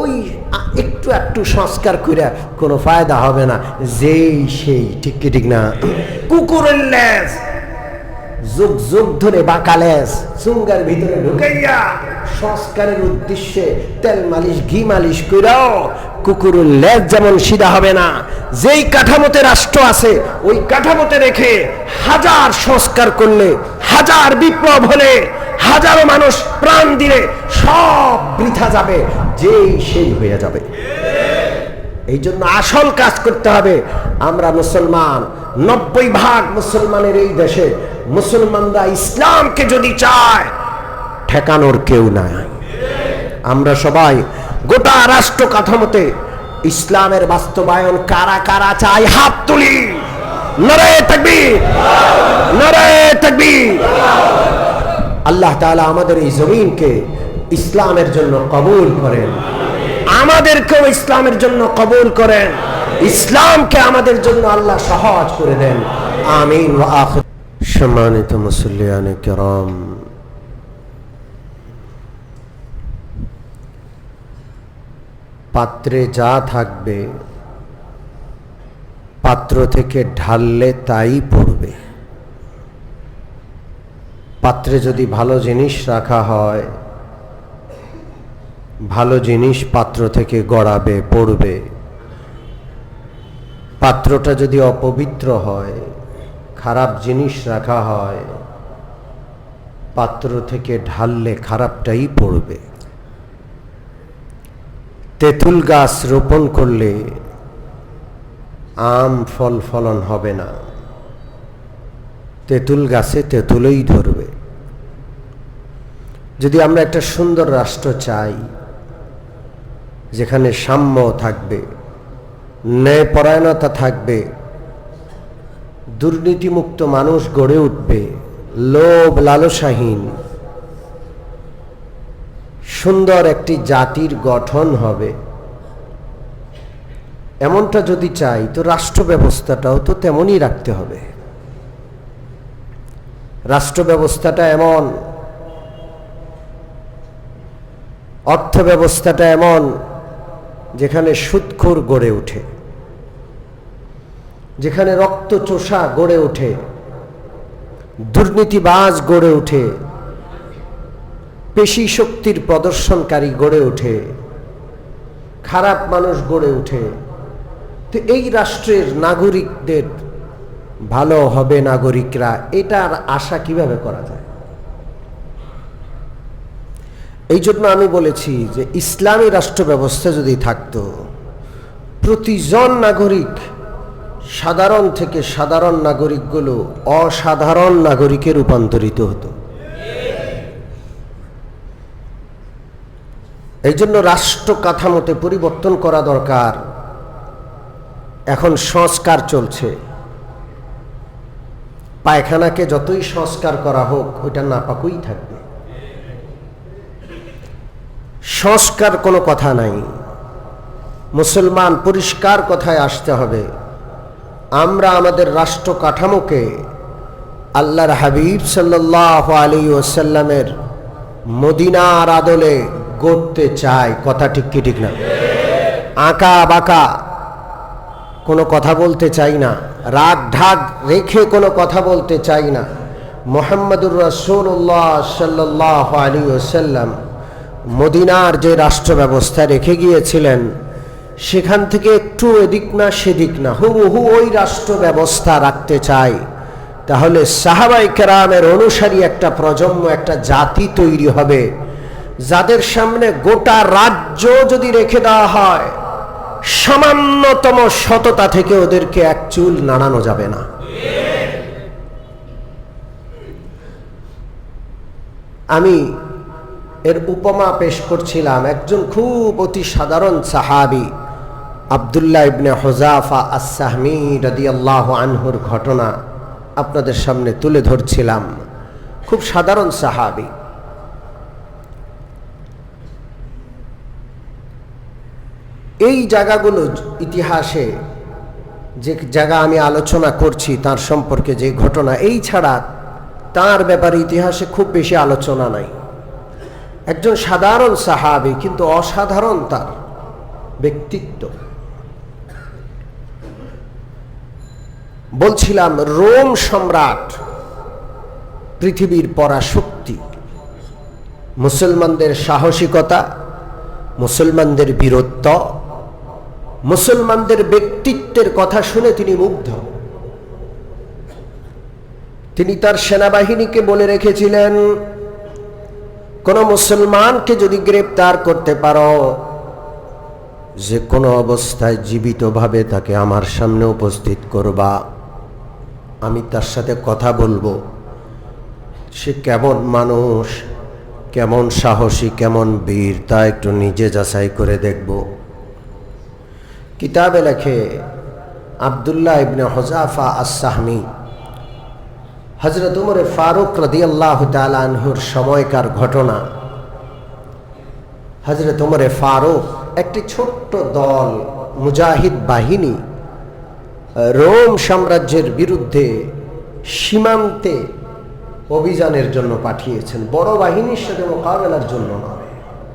ওই একটু একটু সংস্কার করে কোনো ফায়দা হবে না। যেই সেই, ঠিক কি ঠিক না? কুকুরের লেজ, যুগ যুগ ধরে বাঁকালেস চুঙ্গার ভিতরে ঢুকাইয়া সংস্কারের উদ্দেশ্যে তেল মালিশ, ঘি মালিশ কইরাও কুকুরের লেজ যেমন সিধা হবে না, যেই কাঠামোতে রাষ্ট্র আছে, ওই কাঠামোতে রেখে হাজার সংস্কার করলে, হাজার বিপ্লব হলে হাজারো মানুষ প্রাণ দিলে সব বৃথা যাবে, যেই সেই হয়ে যাবে। এই জন্য আসল কাজ করতে হবে, আমরা মুসলমান, নব্বই ভাগ মুসলমানের এই দেশে মুসলমানরা ইসলামকে যদি চায়, ঠেকানোর কেউ নাই। আমরা সবাই গোটা রাষ্ট্র কাঠামোতে ইসলামের বাস্তবায়ন কারা কারা চাই হাত তুলি। নরে থাকবি নরে থাকবি আল্লাহ তাআলা আমাদের এই জমিনকে ইসলামের জন্য কবুল করেন। আমাদেরকেও ইসলামের জন্য কবুল করেন। ইসলামকে আমাদের জন্য আল্লাহ সহজ করে দেন। আমিন সম্মানিত মুসল্লিয়ান কেরাম, পাত্রে যা থাকবে, পাত্র থেকে ঢাললে তাই পড়বে। পাত্রে যদি ভালো জিনিস রাখা হয়, ভালো জিনিস পাত্র থেকে গড়াবে, পড়বে। পাত্রটা যদি অপবিত্র হয়, খারাপ জিনিস রাখা হয়, পাত্র থেকে ঢাললে খারাপটাই পড়বে। তেঁতুল গাছ রোপণ করলে আম ফল ফলন হবে না। তেঁতুল গাছে তেঁতুলই ধরবে। যদি আমরা একটা সুন্দর রাষ্ট্র চাই, যেখানে সাম্য থাকবে, ন্যায়পরায়ণতা থাকবে, দুর্নীতিমুক্ত মানুষ গড়ে উঠবে, লোভ লালসাহীন, সুন্দর একটি জাতির গঠন হবে, এমনটা যদি চাই, তো রাষ্ট্র ব্যবস্থাটাও তো তেমনই রাখতে হবে। রাষ্ট্র ব্যবস্থাটা এমন অর্থ ব্যবস্থাটা এমন যেখানে সুৎখোর গড়ে ওঠে, যেখানে রক্ত চোষা গড়ে ওঠে, দুর্নীতিবাজ গড়ে ওঠে পেশি শক্তির প্রদর্শনকারী গড়ে ওঠে, খারাপ মানুষ গড়ে ওঠে। তো এই রাষ্ট্রের নাগরিকদের ভালো হবে নাগরিকরা, এটার আশা কীভাবে করা যায়? এই জন্য আমি বলেছি যে ইসলামী রাষ্ট্র ব্যবস্থা যদি থাকতো, প্রতিজন নাগরিক, সাধারণ থেকে সাধারণ নাগরিকগুলো অসাধারণ নাগরিকে রূপান্তরিত হতো। এই জন্য রাষ্ট্র কাঠামোতে পরিবর্তন করা দরকার। এখন সংস্কার চলছে। পায়খানাকে যতই সংস্কার করা হোক, ওইটা নাপাকুই থাকবে। সংস্কার কোনো কথা নাই। মুসলমান পরিষ্কার কথায় আসতে হবে, আমরা আমাদের রাষ্ট্র কাঠামোকে আল্লাহর হাবিব সাল্লাহ আলী ওসাল্লামের মদিনার আদলে গড়তে চাই। কথা ঠিক কি, ঠিক না? আঁকা বাঁকা কোনো কথা বলতে চাই না। রাগ ঢাক রেখে কোনো কথা বলতে চাই না। মোহাম্মদুর রসুল্লাহ সাল্লাহ আলী ওসাল্লাম মদিনার যে রাষ্ট্র ব্যবস্থা রেখে গিয়েছিলেন, সেখান থেকে একটু এদিক না সেদিক না, হুবহু ওই রাষ্ট্র ব্যবস্থা রাখতে চাই। তাহলে সাহাবাই কেরামের অনুসারী একটা প্রজন্ম, একটা জাতি তৈরি হবে, যাদের সামনে গোটা রাজ্য যদি রেখে দেওয়া হয়। সামান্যতম সততা থেকে ওদেরকে এক চুল নাড়ানো যাবে না। আমি এর উপমা পেশ করছিলাম একজন খুব অতি সাধারণ সাহাবি, আবদুল্লাহ ইবনে হোজাফা আসাহমি রদিয়াল্লাহ আনহুর ঘটনা আপনাদের সামনে তুলে ধরছিলাম। খুব সাধারণ সাহাবি। এই জায়গাগুলো ইতিহাসে যে জায়গা আমি আলোচনা করছি, তার সম্পর্কে যে ঘটনা, এই ছাড়া তার ব্যাপারে ইতিহাসে খুব বেশি আলোচনা নাই। একজন সাধারণ সাহাবি, কিন্তু অসাধারণ তার ব্যক্তিত্ব। বলছিলাম, রোম সম্রাট পৃথিবীর পরাশক্তি, মুসলমানদের সাহসিকতা, মুসলমানদের বীরত্ব মুসলমানদের ব্যক্তিত্বের কথা শুনে তিনি মুগ্ধ। তিনি তার সেনাবাহিনীকে বলে রেখেছিলেন, কোন মুসলমানকে যদি গ্রেপ্তার করতে পারো, যে কোনো অবস্থায় জীবিতভাবে তাকে আমার সামনে উপস্থিত করবা। আমি তার সাথে কথা বলব। সে কেমন মানুষ, কেমন সাহসী, কেমন বীর, তা একটু নিজে যাচাই করে দেখব। কিতাবে লেখে আবদুল্লাহ ইবনে হজাফা আসাহমি হজরত উমরে ফারুক রদি আল্লাহ তালহুর সময়কার ঘটনা। হজরত উমরে ফারুক একটি ছোট্ট দল, মুজাহিদ বাহিনী, রোম সাম্রাজ্যের বিরুদ্ধে সীমান্তে অভিযানের জন্য পাঠিয়েছেন। বড় বাহিনীর সাথে মোকাবেলার জন্য নয়।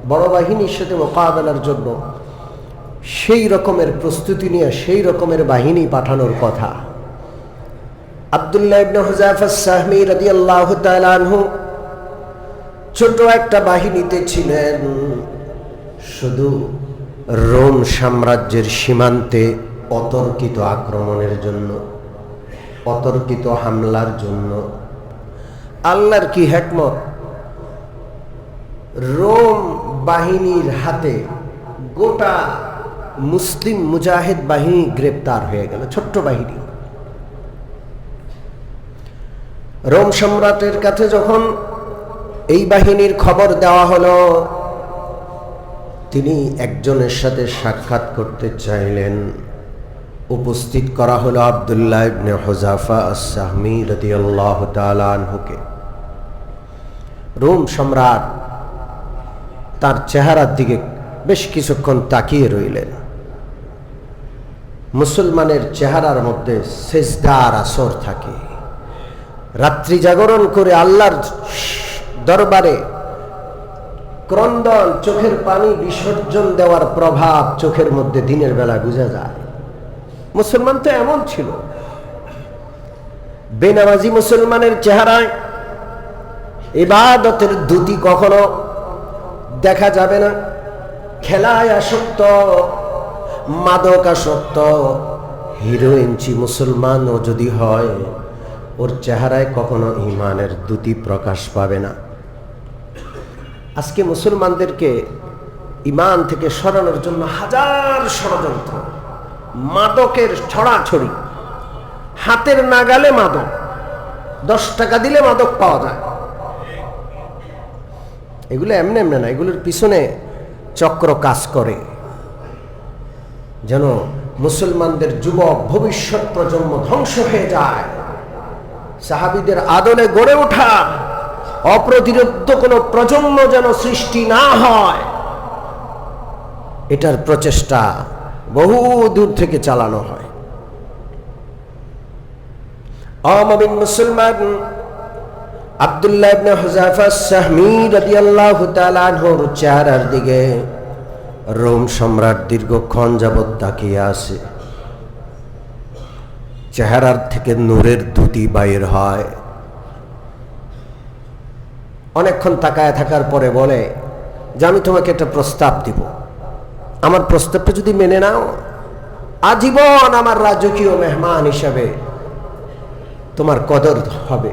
বড় বাহিনীর সাথে মোকাবেলার জন্য সেই রকমের প্রস্তুতি নিয়ে, সেই রকমের বাহিনী পাঠানোর কথা। আবদুল্লাহ আনহু ছোট একটা বাহিনীতে ছিলেন। শুধু রোম সাম্রাজ্যের সীমান্তে অতর্কিত আক্রমণের জন্য, অতর্কিত হামলার জন্য। আল্লাহর কি হেকমত? রোম বাহিনীর হাতে গোটা মুসলিম মুজাহিদ বাহিনী গ্রেপ্তার হয়ে গেল, ছোট্ট বাহিনী। রোম সম্রাটের কাছে যখন এই বাহিনীর খবর দেওয়া হলো, তিনি একজনের সাথে সাক্ষাৎ করতে চাইলেন। উপস্থিত করা হলো আবদুল্লাহ ইবনে হোজাফা আসাহমি রাদিয়াল্লাহু রোম সম্রাট তার চেহারার দিকে বেশ কিছুক্ষণ তাকিয়ে রইলেন। মুসলমানের চেহারার মধ্যে সেজদার আসর থাকে। রাত্রি জাগরণ করে আল্লাহর দরবারে ক্রন্দন, চোখের পানি বিসর্জন দেওয়ার প্রভাব চোখের মধ্যে দিনের বেলা বোঝা যায়। মুসলমান তো এমন ছিল। বেনামাজি মুসলমানের চেহারায় ইবাদতের দুটি কখনো দেখা যাবে না। খেলায় আসক্ত মাদক আসক্ত হিরোইনচি মুসলমানও যদি হয়, ওর চেহারায় কখনো ইমানের দুটি প্রকাশ পাবে না। আজকে মুসলমানদেরকে ইমান থেকে সরানোর জন্য হাজার ষড়যন্ত্র, মাদকের ছড়াছড়ি, হাতের নাগালে মাদক, দশ টাকা দিলে মাদক পাওয়া যায়। এগুলো এমনি এমনি না, এগুলোর পিছনে চক্র কাজ করে। যেন মুসলমানদের যুবক ভবিষ্যৎ প্রজন্ম ধ্বংস হয়ে যায়। সাহাবিদের আদলে গড়ে ওঠা অপ্রতিরোধ কোনো প্রজন্ম যেন সৃষ্টি না হয়, এটার প্রচেষ্টা বহু দূর থেকে চালানো হয়। মুসলমান, আব্দুল্লাহ ইবনে হুজাফা সাহমি রাদিয়াল্লাহু চেহারার দিকে রোম সম্রাট দীর্ঘক্ষণ যাবৎ তাকিয়ে আছে। চেহারার থেকে নূরের দুটি বাইর হয়। অনেকক্ষণ তাকায় থাকার পরে বলে, যে আমি তোমাকে একটা প্রস্তাব দিব। আমার প্রস্তাবটা যদি মেনে নাও, আজীবন আমার রাজকীয় মেহমান হিসাবে তোমার কদর হবে।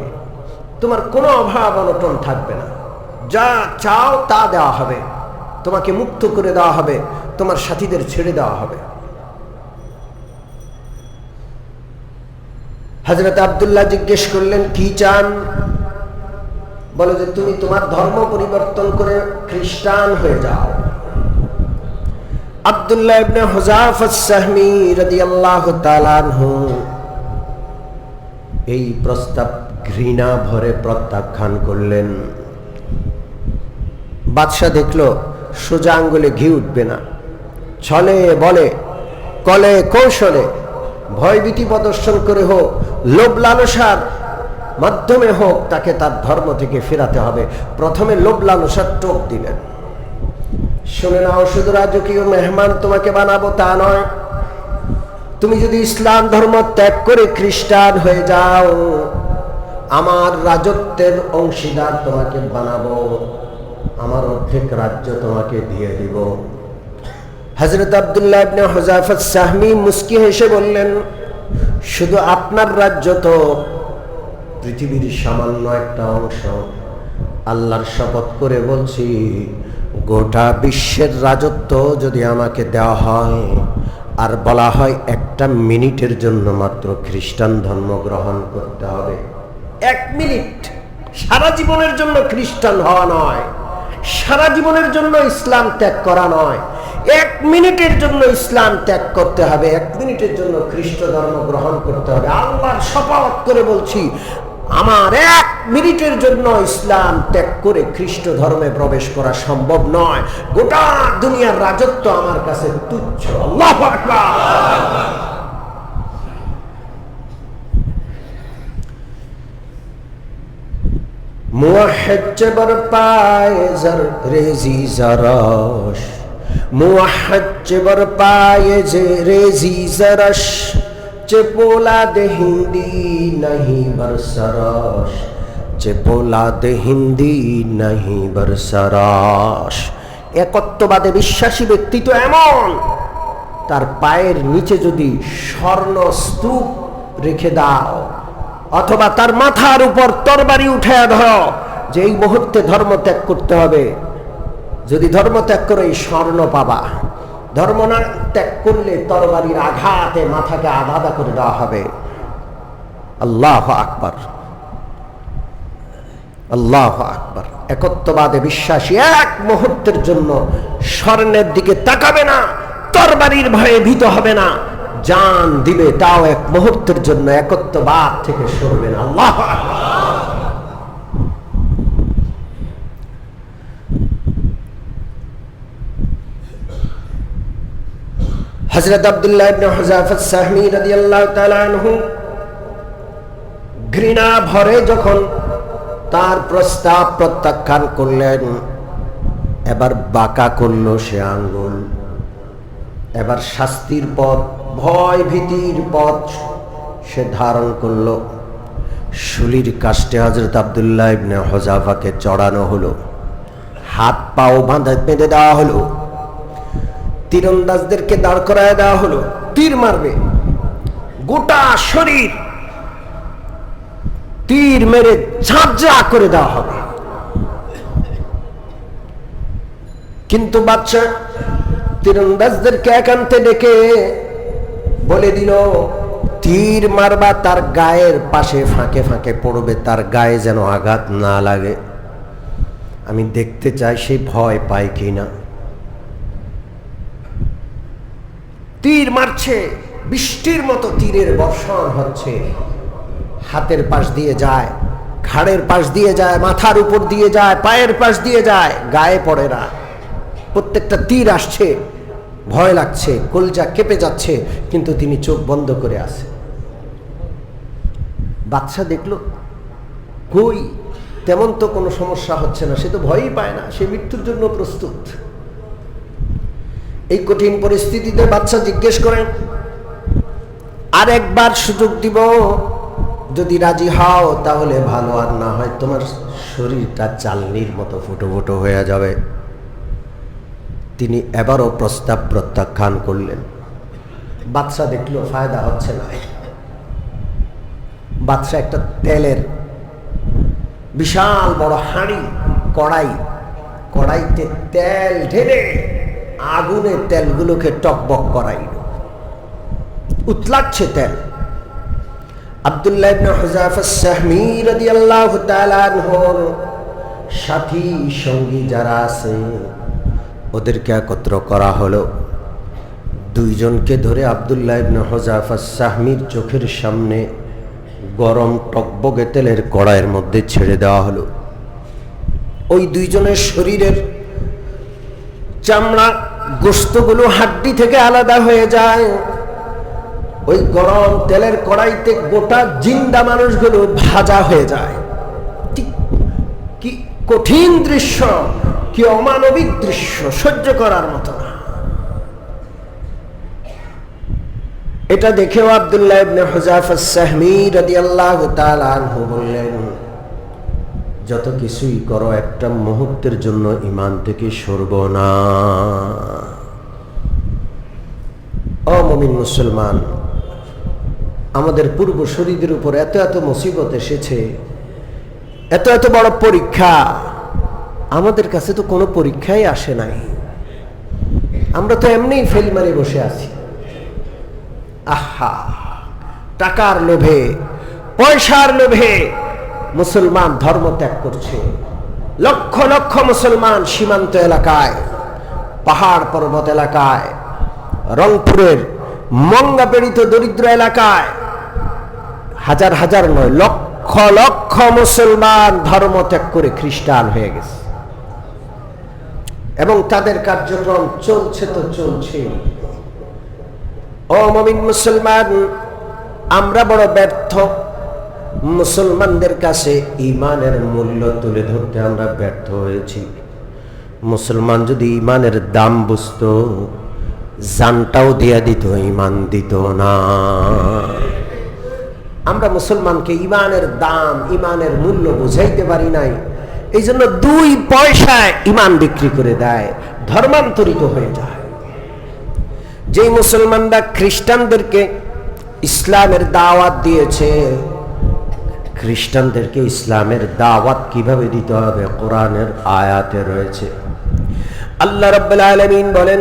তোমার কোনো অভাব অনটন থাকবে না। যা চাও তা দেওয়া হবে। তোমাকে মুক্ত করে দেওয়া হবে, তোমার সাথীদের ছেড়ে দেওয়া হবে। হজরত আবদুল্লাহ জিজ্ঞেস করলেন, কি চান? বলে যে, তুমি তোমার ধর্ম পরিবর্তন করে খ্রিস্টান হয়ে যাও। এই প্রস্তাব ঘৃণা ভরে প্রত্যাখ্যান করলেন। বাদশাহ দেখল সোজা আঙ্গুলে ঘি উঠবে না। ছলে বলে, কলে কৌশলে, ভয়ভীতি প্রদর্শন করে হোক, লোভ লালসার মাধ্যমে হোক, তাকে তার ধর্ম থেকে ফেরাতে হবে। প্রথমে লোভ লালসার টোপ দিলেন শুনে নাও, শুধু রাজকীয় মেহমান তোমাকে বানাবো তা নয়। তুমি যদি ইসলাম ধর্ম ত্যাগ করে খ্রিস্টান হয়ে যাও, আমার রাজত্বের অংশীদার তোমাকে বানাবো। আমার অর্ধেক রাজ্য তোমাকে দিয়ে দিব। হজরত আবদুল্লাহ ইবনে হজাফত সাহমি মুস্কি হেসে বললেন শুধু আপনার রাজ্য তো। পৃথিবীর সামান্য একটা অংশ আল্লাহর শপথ করে বলছি গোটা বিশ্বের রাজত্ব যদি আমাকে দেওয়া হয় আর বলা হয় একটা মিনিটের জন্য মাত্র খ্রিস্টান ধর্ম গ্রহণ করতে হবে। এক মিনিট সারা জীবনের জন্য খ্রিস্টান হওয়া নয়। সারা জীবনের জন্য ইসলাম ত্যাগ করা নয়। এক মিনিটের জন্য ইসলাম ত্যাগ করতে হবে, এক মিনিটের জন্য খ্রিস্ট ধর্ম গ্রহণ করতে হবে। আল্লাহর শপথ করে বলছি, আমার এক মিনিটের জন্য ইসলাম ত্যাগ করে খ্রিস্ট ধর্মে প্রবেশ করা সম্ভব নয়। গোটা দুনিয়ার রাজত্ব আমার কাছে তুচ্ছ। আল্লাহ মুয়াহেদ চেবার পায় রেজি জরস মুয়াহেদ চেবার পায় যে রেজি জরস চে পোলা দে হিন্দি নাহি বরসরস চে পোলা দে হিন্দি নাহি বরসরস একত্ববাদে বিশ্বাসী ব্যক্তি তো এমন, তার পায়ের নিচে যদি স্বর্ণ স্তূপ রেখে দাও অথবা তার মাথার উপর তরবারি উঠে ধরো, যে এই মুহূর্তে ধর্ম ত্যাগ করতে হবে। যদি ধর্ম ত্যাগ করে, এই স্বর্ণ পাবা। ধর্ম না ত্যাগ করলে তরবারির আঘাতে মাথাকে আলাদা করে দেওয়া হবে। আল্লাহ আকবর। আল্লাহ আকবর। একত্ববাদে বিশ্বাসী এক মুহূর্তের জন্য স্বর্ণের দিকে তাকাবে না, তরবারির ভয়ে ভীত হবে না। জান দিবে, তাও এক মুহূর্তের জন্য একত্ববাদ থেকে সরবে না আল্লাহ। হজরত আব্দুল্লাহ ঘৃণা ভরে যখন তার প্রস্তাব প্রত্যাখ্যান করলেন, এবার বাঁকা করল সে আঙ্গুল এবার শাস্তির পথ ভয় ভীতির পথ সে ধারণ করল। শুলির কাষ্টে হজরত আবদুল্লাহ ইবনে হজাফাকে চড়ানো হলো। হাত পাও বাঁধা বেঁধে দেওয়া হলো। তীরন্দাজদেরকে দাঁড় করায় দেওয়া হলো। তীর মারবে। গোটা শরীর তীর মেরে ঝাঁঝা করে দেওয়া হবে। কিন্তু বাচ্চা তীরন্দাজদেরকে একান্তে ডেকে বলে দিল, তীর মারবা, তার গায়ের পাশে ফাঁকে ফাঁকে পড়বে, তার গায়ে যেন আঘাত না লাগে। আমি দেখতে চাই সে ভয় পায় কিনা। তীর মারছে, বৃষ্টির মতো তীরের বর্ষণ হচ্ছে। হাতের পাশ দিয়ে যায়, ঘাড়ের পাশ দিয়ে যায়, মাথার উপর দিয়ে যায়, পায়ের পাশ দিয়ে যায়, গায়ে পড়ে না। প্রত্যেকটা তীর আসছে। ভয় লাগছে, কলজা কেঁপে যাচ্ছে, কিন্তু তিনি চোখ বন্ধ করে আছে বাচ্চা দেখল, কই? তেমন তো কোনো সমস্যা হচ্ছে না, সে তো ভয়ই পায় না, সে মৃত্যুর জন্য প্রস্তুত। এই কঠিন পরিস্থিতিতে বাচ্চা জিজ্ঞেস করেন, আর একবার সুযোগ দিব? যদি রাজি হও, তাহলে ভালো। আর না হয় তোমার শরীরটা চালনির মতো ফুটো ফুটো হয়ে যাবে। তিনি এবারও প্রস্তাব প্রত্যাখ্যান করলেন। বাদশা দেখল, ফায়দা হচ্ছে না। বাদশা একটা তেলের বিশাল বড় হাঁড়ি, কড়াই, কড়াইতে তেল ঢেলে আগুনে তেলগুলোকে টকবক করাইল। উতলাচ্ছে তেল। আব্দুল্লাহ সাথী সঙ্গী যারা আছে ওদেরকে একত্র করা হলো। দুইজনকে ধরে আবদুল্লাহ ইবনে হুযাফা সাহমির চোখের সামনে গরম টকবগে তেলের কড়াইয়ের মধ্যে ছেড়ে দেওয়া হলো। ওই দুইজনের শরীরের চামড়া গোস্তগুলো হাড্ডি থেকে আলাদা হয়ে যায়। ওই গরম তেলের কড়াইতে গোটা জিন্দা মানুষগুলো ভাজা হয়ে যায়। কঠিন দৃশ্য, কি অমানবিক দৃশ্য সহ্য করার মতো না। এটা দেখেও আব্দুল্লাহ ইবনে হুজাফা সাহমি বললেন, যত কিছুই করো একটা মুহূর্তের জন্য ইমান থেকে সরব না। অমমিন মুসলমান, আমাদের পূর্বশরীদের উপর এত এত মুসিবত এসেছে এত এত বড় পরীক্ষা। আমাদের কাছে তো কোনো পরীক্ষাই আসে নাই। আমরা তো এমনিই ফেল মারি বসে আছি। আহা, টাকার লোভে, পয়সার লোভে মুসলমান ধর্ম ত্যাগ করছে। লক্ষ লক্ষ মুসলমান সীমান্ত এলাকায়, পাহাড় পর্বত এলাকায়, রংপুরের মঙ্গা পীড়িত দরিদ্র এলাকায়, হাজার হাজার নয়, লক্ষ লক্ষ মুসলমান ধর্ম ত্যাগ করে খ্রিস্টান হয়ে গেছে। এবং তাদের কার্যক্রম চলছে তো চলছে। ও মমিন মুসলমান, আমরা বড় ব্যর্থ। মুসলমানদের কাছে ইমানের মূল্য তুলে ধরতে আমরা ব্যর্থ হয়েছি। মুসলমান যদি ইমানের দাম বুঝত, জানটাও দিয়া দিত, ইমান দিত না। আমরা মুসলমানকে ইমানের দাম, ইমানের মূল্য বুঝাইতে পারি নাই। এই জন্য দুই পয়সায় ইমান বিক্রি করে দেয়, ধর্মান্তরিত হয়ে যায়। যেই মুসলমানরা খ্রিস্টানদেরকে ইসলামের দাওয়াত দিয়েছে, খ্রিস্টানদেরকে ইসলামের দাওয়াত কীভাবে দিতে হবে? কোরআনের আয়াতে রয়েছে। আল্লাহ রাব্বুল আলামিন বলেন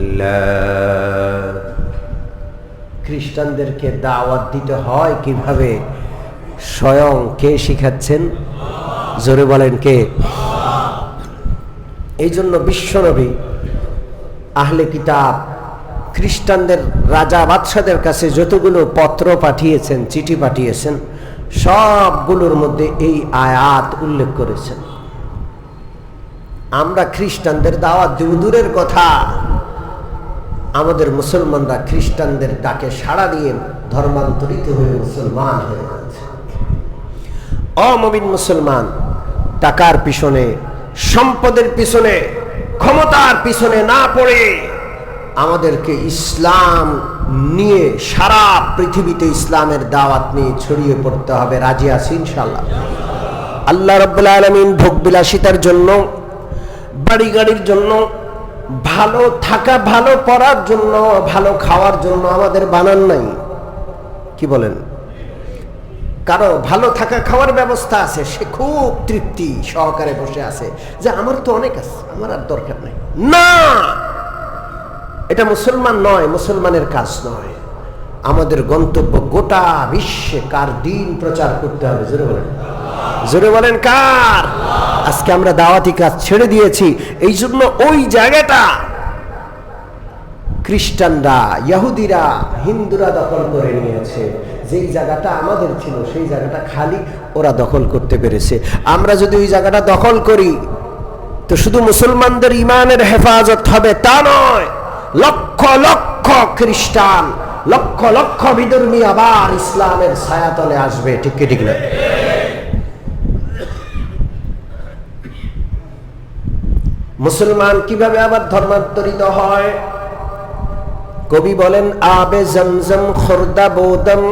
খ্রিস্টানদেরকে দাওয়াত দিতে হয় কীভাবে? স্বয়ং কে শিখাচ্ছেন? জোরে বলেন কে? এই জন্য বিশ্বনবী আহলে কিতাব, খ্রিস্টানদের রাজা বাদশাদের কাছে যতগুলো পত্র পাঠিয়েছেন, চিঠি পাঠিয়েছেন, সবগুলোর মধ্যে এই আয়াত উল্লেখ করেছেন। আমরা খ্রিস্টানদের দাওয়াত দূরের কথা। আমাদের মুসলমানরা খ্রিস্টানদের ডাকে সাড়া দিয়ে ধর্মান্তরিত হয়ে মুসলমান হয়ে গেছে অমবিন মুসলমান, টাকার পিছনে, সম্পদের পিছনে, ক্ষমতার পিছনে না পড়ে আমাদেরকে ইসলাম নিয়ে সারা পৃথিবীতে ইসলামের দাওয়াত নিয়ে ছড়িয়ে পড়তে হবে। রাজি আছি ইনশাল্লাহ আল্লাহ রব্বুল আলমিন ভোগ বিলাসিতার জন্য বাড়ি গাড়ির জন্য ভালো থাকা, ভালো পড়ার জন্য, ভালো খাওয়ার জন্য আমাদের বানান নাই। কি বলেন? কারও ভালো থাকা, খাওয়ার ব্যবস্থা আছে, সে খুব তৃপ্তি সহকারে বসে আছে। যে আমার তো অনেক আছে, আমার আর দরকার নাই। না! এটা মুসলমান নয়, মুসলমানের কাজ নয়। আমাদের গন্তব্য গোটা বিশ্বে কার দিন প্রচার করতে হবে? জোরে বলেন। জোরে বলেন কার? আজকে আমরা দাওয়াতি কাজ ছেড়ে দিয়েছি। এই জন্য ওই জায়গাটা খ্রিস্টানরা ইয়াহুদিরা হিন্দুরা দখল করে নিয়েছে। যেই জায়গাটা আমাদের ছিল, সেই জায়গাটা খালি ওরা দখল করতে পেরেছে। আমরা যদি ওই জায়গাটা দখল করি, তো শুধু মুসলমানদের ইমানের হেফাজত হবে তা নয়, লক্ষ লক্ষ খ্রিস্টান, লক্ষ লক্ষ বিধর্মী আবার ইসলামের ছায়াতলে আসবে। ঠিক ঠিক না? মুসলমান কীভাবে আবার ধর্মান্তরিত হয়? কবি বলেন, আবে জমজম খোরদা বোদম,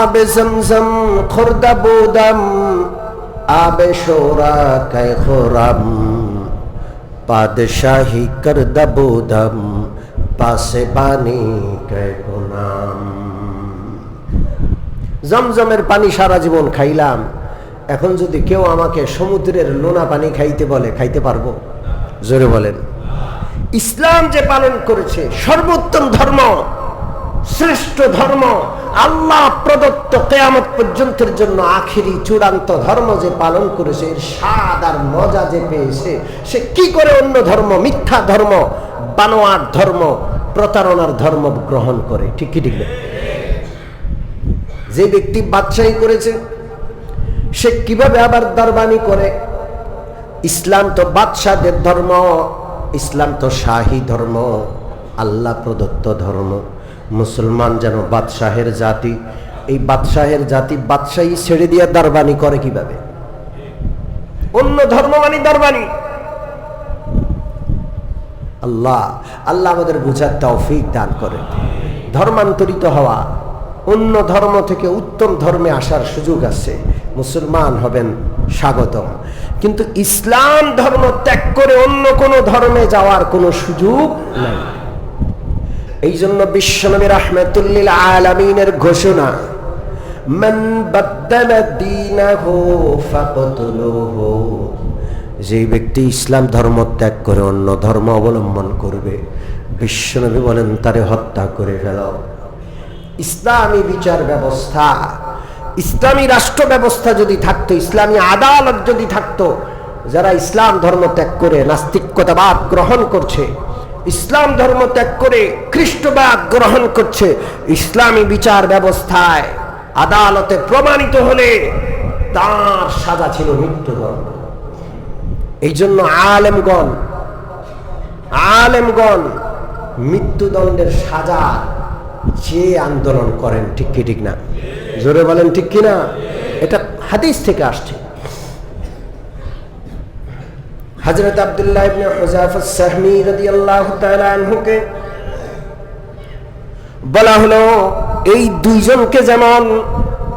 আবে জমজম খোরদা বোদম, আবে শোরা কে খোরাম, পাদশাহী করদা বোদম, পাশে পানি কে নাম জমজমের পানি সারা জীবন খাইলাম। এখন যদি কেউ আমাকে সমুদ্রের লোনা পানি খাইতে বলে, খাইতে পারব? জোরে বলেন। ইসলাম যে পালন করেছে, সর্বোত্তম ধর্ম, শ্রেষ্ঠ ধর্ম, আল্লাহ প্রদত্ত কেয়ামত পর্যন্তের জন্য আখেরি চূড়ান্ত ধর্ম যে পালন করেছে স্বাদ আর মজা যে পেয়েছে, সে কি করে অন্য ধর্ম, মিথ্যা ধর্ম বানোয়ার ধর্ম, প্রতারণার ধর্ম গ্রহণ করে? ঠিক কি ঠিক যে ব্যক্তি বাদশাহী করেছে সে কীভাবে আবার দরবানি করে? ইসলাম তো বাদশাদের ধর্ম, ইসলাম তো শাহী ধর্ম, আল্লাহ প্রদত্ত ধর্ম। মুসলমান যেন বাদশাহের জাতি, এই বাদশাহের জাতি বাদশাহী ছেড়ে দিয়ে দরবানি করে কীভাবে? অন্য ধর্ম মানে দরবানি। আল্লাহ আল্লাহ আমাদের বুঝার তৌফিক দান করে ধর্মান্তরিত হওয়া, অন্য ধর্ম থেকে উত্তম ধর্মে আসার সুযোগ আছে। মুসলমান হবেন, স্বাগতম। কিন্তু ইসলাম ধর্ম ত্যাগ করে অন্য কোনো ধর্মে যাওয়ার কোনো সুযোগ নাই। এই জন্য বিশ্বনবী রাহমাতুল্লিল আলামিনের ঘোষণা যে ব্যক্তি ইসলাম ধর্ম ত্যাগ করে অন্য ধর্ম অবলম্বন করবে, বিশ্বনবী বলেন, তারে হত্যা করে ফেল। ইসলামী বিচার ব্যবস্থা ইসলামী রাষ্ট্র ব্যবস্থা যদি থাকতো, ইসলামী আদালত যদি থাকতো, যারা ইসলাম ধর্ম ত্যাগ করে নাস্তিকতাবাদ গ্রহণ করছে, ইসলাম ধর্ম ত্যাগ করে খ্রিস্টবাদ গ্রহণ করছে, ইসলামী বিচার ব্যবস্থায় আদালতে প্রমাণিত হলে তার সাজা ছিল মৃত্যুদণ্ড। এই জন্য আলেমগণ আলেমগণ মৃত্যুদণ্ডের সাজা চেয়ে আন্দোলন করেন, ঠিক কি, ঠিক না? জোরে বলেন, ঠিক কি না এটা হাদিস থেকে আসছে। হজরত আব্দুল্লাহ বলা হলো, এই দুইজনকে যেমন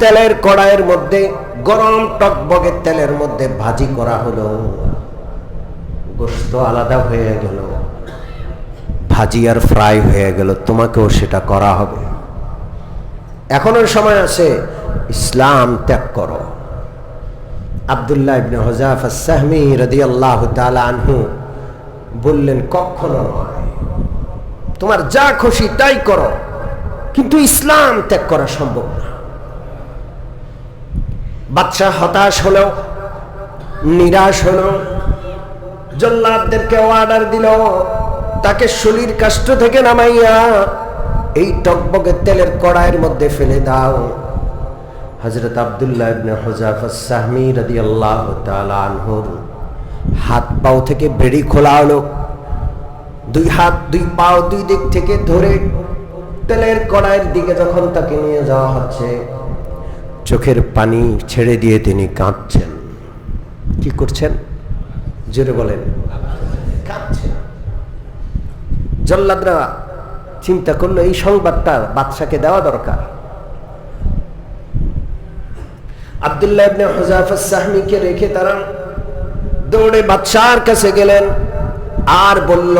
তেলের কড়াইয়ের মধ্যে গরম টকবগে তেলের মধ্যে ভাজি করা হলো গোস্ত আলাদা হয়ে গেল, ভাজি আর ফ্রাই হয়ে গেল, তোমাকেও সেটা করা হবে। এখনও সময় আছে, ইসলাম ত্যাগ করো। আবদুল্লাহ ইবনে হজাফ রাদিয়াল্লাহু তাআলা আনহু বললেন, কখনো নয়। তোমার যা খুশি তাই করো, কিন্তু ইসলাম ত্যাগ করা সম্ভব না। বাচ্চা হতাশ হলো, নিরাশ হলো, জল্লাদদেরকে অর্ডার দিল, তাকে শরীর কাষ্ট থেকে নামাইয়া এই টকবকে তেলের কড়াইয়ের মধ্যে ফেলে দাও। হজরত আবদুল্লাহ আনহুর হাত পাও থেকে বেড়ি খোলা হলো। দুই হাত, দুই পাও দুই দিক থেকে ধরে তেলের কড়াইয়ের দিকে যখন তাকে নিয়ে যাওয়া হচ্ছে, চোখের পানি ছেড়ে দিয়ে তিনি কাঁদছেন। কি করছেন? জোরে বলেন। কাঁদছেন। জল্লাদরা চিন্তা করল, এই সংবাদটা বাদশাকে দেওয়া দরকার। আবদুল্লাহ রেখে তারা দৌড়ে বাদশার কাছে গেলেন, আর বলল,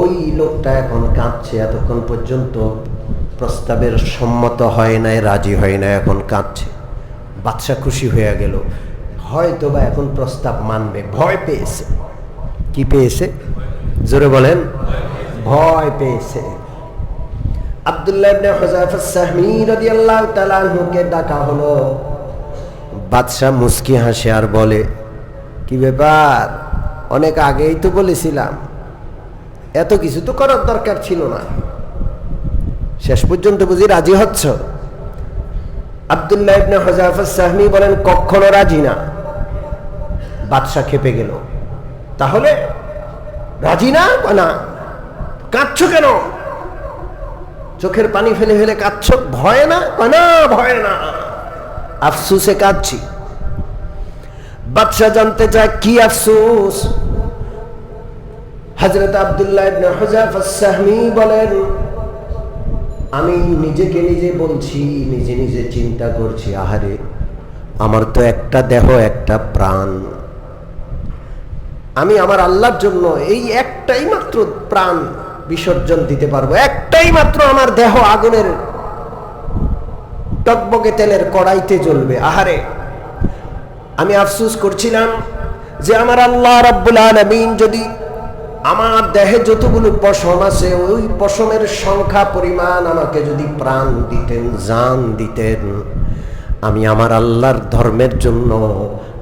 ওই লোকটা এখন কাঁদছে, এতক্ষণ পর্যন্ত প্রস্তাবের সম্মত হয় নাই, রাজি হয় না এখন কাঁদছে। বাদশা খুশি হয়ে গেল হয়তো বা এখন প্রস্তাব মানবে, ভয় পেয়েছে। কি পেয়েছে? জোরে বলেন। ভয় পেয়েছে। ডাকা হলো। হাসে আর বলে, কি ব্যাপার? অনেক আগেই তো বলেছিলাম, এত কিছু তো করার দরকার ছিল না। শেষ পর্যন্ত বুঝি রাজি হচ্ছ? আবদুল্লাহ সাহমি বলেন কখনো রাজি না। বাদশাহ খেপে গেল, তাহলে রাজি না? কাঁদছো কেন? চোখের পানি ফেলে ফেলে কাঁদছ? ভয় না? না ভয় না। আফসুসে কাঁদছি। বাদশাহ জানতে চায়, কি আফসুস? হজরত আবদুল্লাহ বলেন, আমি নিজেকে নিজে বলছি, নিজে নিজে চিন্তা করছি, আহারে, আমার তো একটা দেহ, একটা প্রাণ। আমি আমার আল্লাহর জন্য এই একটাই মাত্র প্রাণ। বিসর্জন দিতে পারব। একটাই মাত্র আমার দেহ আগুনের টকবকে তেলের কড়াইতে জ্বলবে। আহারে, আমি আফসুস করছিলাম যে আমার আল্লাহ রাব্বুল আলামিন যদি আমার দেহে যতগুলো পশম আছে, ওই পশমের সংখ্যা পরিমাণ আমাকে যদি প্রাণ দিতেন, জান দিতেন, আমি আমার আল্লাহর ধর্মের জন্য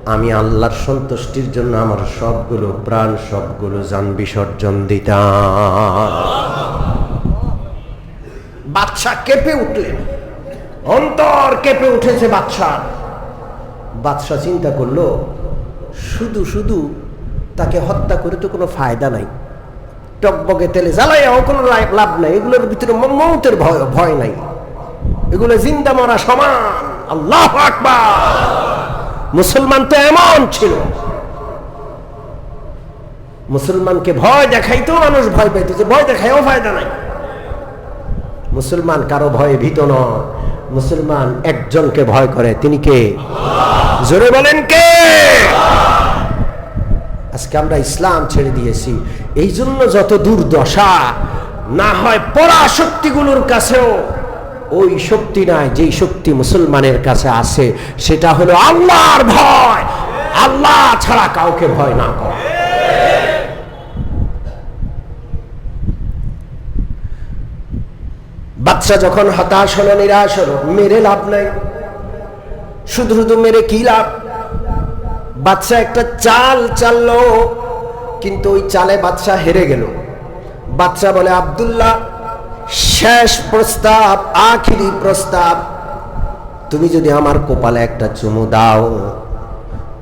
আমি আল্লাহর সন্তুষ্টির জন্য আমার সবগুলো প্রাণ, সবগুলো যান বিসর্জন দিতাম। বাচ্চা কেঁপে উঠলেন। অন্তর কেঁপে উঠেছে বাচ্চা বাদশাহ চিন্তা করল, শুধু শুধু তাকে হত্যা করে তো কোনো ফায়দা নাই। টকবগে তেলে জ্বালাইয়াও কোনো লাভ নাই। এগুলোর ভিতরে মৌতের ভয় ভয় নাই। এগুলো জিন্দা মরা সমান। আল্লাহ আকবার। মুসলমান তো এমন ছিল। মুসলমানকে ভয় দেখাইতেও মানুষ ভয় পাইতো, যে ভয় দেখাইও ফায়দা নাই। মুসলমান কারও ভয়ে ভীত নয়। মুসলমান একজনকে ভয় করে, তিনি কে? জোরে বলেন কে? আজকে আমরা ইসলাম ছেড়ে দিয়েছি। এই জন্য যত দুর্দশা, না হয় পরা শক্তিগুলোর কাছেও ওই শক্তি নাই যেই শক্তি মুসলমানের কাছে আছে, সেটা হলো আল্লাহর ভয়। আল্লাহ ছাড়া কাউকে ভয় না করা। বাচ্চা যখন হতাশ হলো, নিরাশ হলো, মেরে লাভ নাই। শুধু শুধু মেরে কি লাভ? বাচ্চা একটা চাল চাললো, কিন্তু ওই চালে বাচ্চা হেরে গেল। বাচ্চা বলে, আব্দুল্লাহ শেষ প্রস্তাব, আখিরি প্রস্তাব। তুমি যদি আমার কপালে একটা চুমু দাও,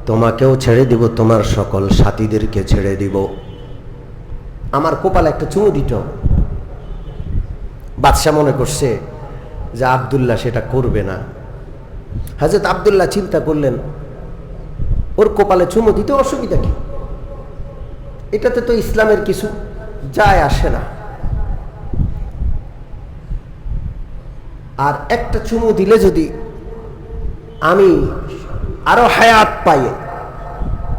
তোমাকেও ছেড়ে দিব, তোমার সকল সাথীদেরকে ছেড়ে দিব। আমার কপালে একটা চুমু দিত। বাদশাহ মনে করছে যে আবদুল্লাহ সেটা করবে না। হাজরত আবদুল্লাহ চিন্তা করলেন, ওর কপালে চুমু দিতে অসুবিধা কি? এটাতে তো ইসলামের কিছু যায় আসে না। আর একটা চুমু দিলে যদি আমি আরও হায়াত পাই,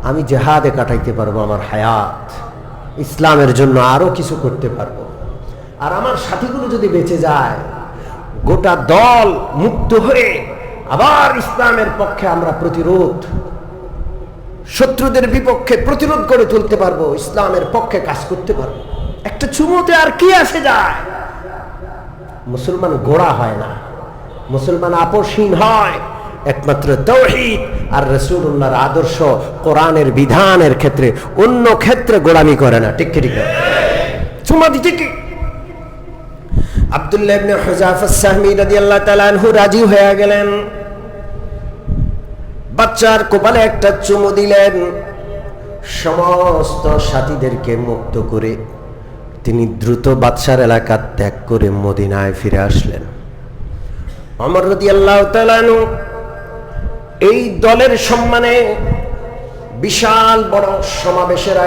আমি জেহাদে কাটাইতে পারব আমার হায়াত। ইসলামের জন্য আরও কিছু করতে পারব। আর আমার সাথীগুলো যদি বেঁচে যায়, গোটা দল মুক্ত হয়ে আবার ইসলামের পক্ষে আমরা প্রতিরোধ, শত্রুদের বিপক্ষে প্রতিরোধ করে তুলতে পারব, ইসলামের পক্ষে কাজ করতে পারব। একটা চুমুতে আর কি আসে যায়? মুসলমান গোড়া হয় না। মুসলমান আপসহীন হয়। একমাত্র তৌহিদ আর রসুল্লাহর আদর্শ কোরআনের বিধানের ক্ষেত্রে অন্য ক্ষেত্রে গোড়ামি করে না। ঠিক ঠিক? চুমা দিতে বাচ্চার কপালে একটা চুমু দিলেন। সমস্ত সাথীদেরকে মুক্ত করে তিনি দ্রুত বাদশার এলাকা ত্যাগ করে মদিনায় ফিরে আসলেন। অমর রদি আল্লাহ এই দলের সম্মানে বিশাল বড় সমাবেশের